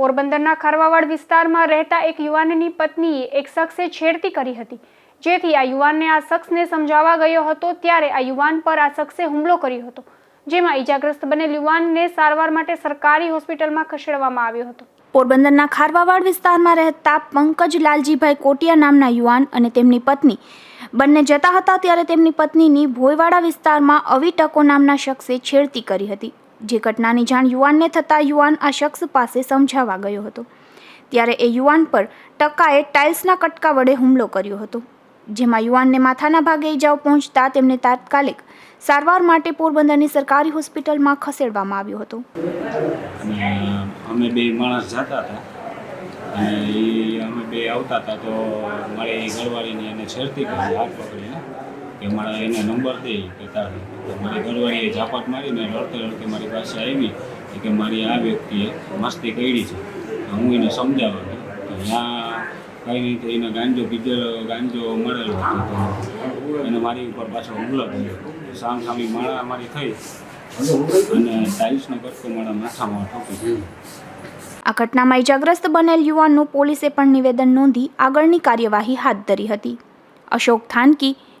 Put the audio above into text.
પોરબંદરના ખારવાવાડ વિસ્તારમાં રહેતા એક યુવાનની પત્નીએ એક શખ્સે છેડતી કરી હતી. જેથી આ યુવાનને આ શખ્સને સમજાવવા ગયો હતો, ત્યારે આ યુવાન પર આ શખ્સે હુમલો કર્યો હતો, જેમાં ઈજાગ્રસ્ત બનેલ યુવાનને સારવાર માટે સરકારી હોસ્પિટલમાં ખસેડવામાં આવ્યો હતો. પોરબંદરના ખારવાવાડ વિસ્તારમાં રહેતા પંકજ લાલજીભાઈ કોટિયા નામના યુવાન અને તેમની પત્ની બંને જતા હતા, ત્યારે તેમની પત્નીની ભોયવાડા વિસ્તારમાં અવિટકો નામના શખ્સે છેડતી કરી હતી. જે ઘટનાની જાણ યુવાનને થતાં યુવાન આ શખ્સ પાસે સમજાવવા ગયો હતો. ત્યારે એ યુવાન પર ટકાએ ટાઇલ્સના કટકા વડે હુમલો કર્યો હતો. જેમાં યુવાનને માથાના ભાગે ઈજાઓ પહોંચતા તેમને તાત્કાલિક સારવાર માટે પોરબંદરની સરકારી હોસ્પિટલમાં ખસેડવામાં આવ્યો હતો. અમે બે માણસ જતા હતા. અને અમે બે આવતા હતા તો મારે એ ઘરવાળીને એને છેડતી કરી હાથ પકડીને. કે મારા એને નંબર દે કે તારે મારી ઘરવાળીએ ઝાપટ મારીને રડતે રડતે મારી પાસે આવી કે મારી આ વ્યક્તિએ મસ્તી કરી છે. હું એને સમજાવવા તો ત્યાં કઈ રીતે એને ગાંજો પીધેલો, ગાંજો મળેલો હતો એને મારી ઉપર પાછો હુમલો થયો સામ સામી માળા મારી થઈ અને ટાઇલ્સનો કટકો મારા માથામાં ઠોકી આ ઘટનામાં ઈજાગ્રસ્ત બનેલ યુવાનનું પોલીસે પણ નિવેદન નોંધી આગળની કાર્યવાહી હાથ ધરી હતી. અશોક થાનકી